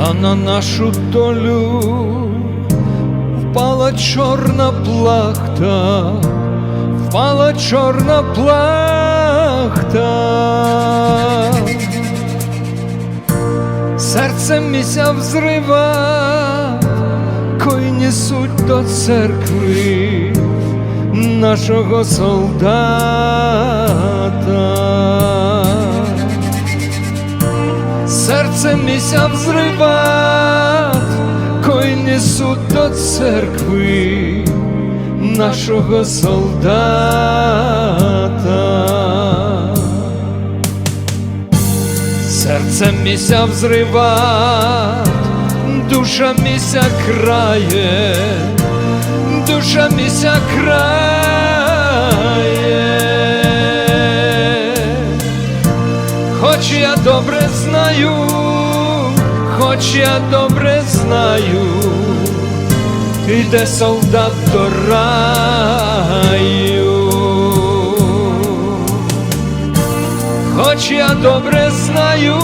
а на нашу долю впала чорна плахта, впала чорна плахта. Серце місця взрива, кой несуть до церкви нашого солдата. Місця взрива, кой несуть до церкви нашого солдата. Серце місця взрива, душа місця крає, душа місця крає. Хоч я добре знаю, хоч я добре знаю, іде солдат до раю. Хоч я добре знаю,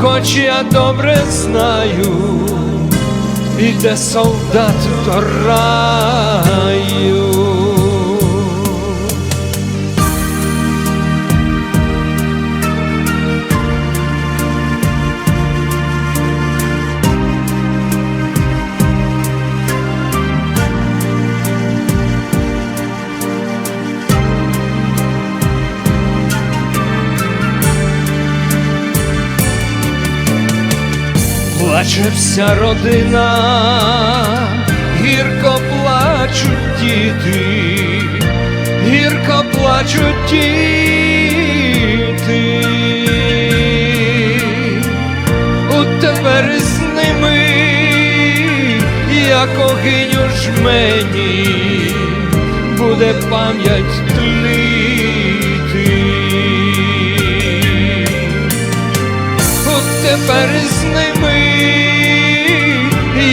хоч я добре знаю, іде солдат до раю. Плаче вся родина, гірко плачуть діти, гірко плачуть діти. У тепер з ними, як огинь у жмені, буде пам'ять тліти. От тепер з ними,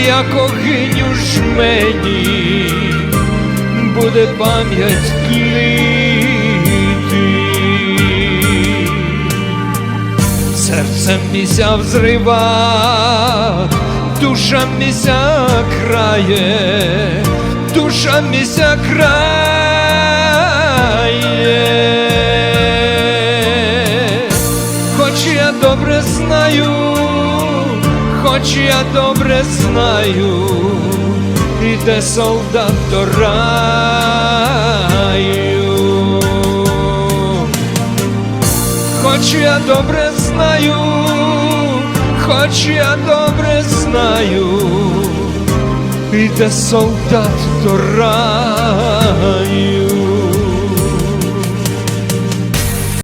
як огинь у жмені, буде пам'ять тліти. Серце міся взрива, душа міся крає, душа міся крає. Хоч я добре знаю, іде солдат до раю. Хоч я добре знаю, хоч я добре знаю, іде солдат до раю.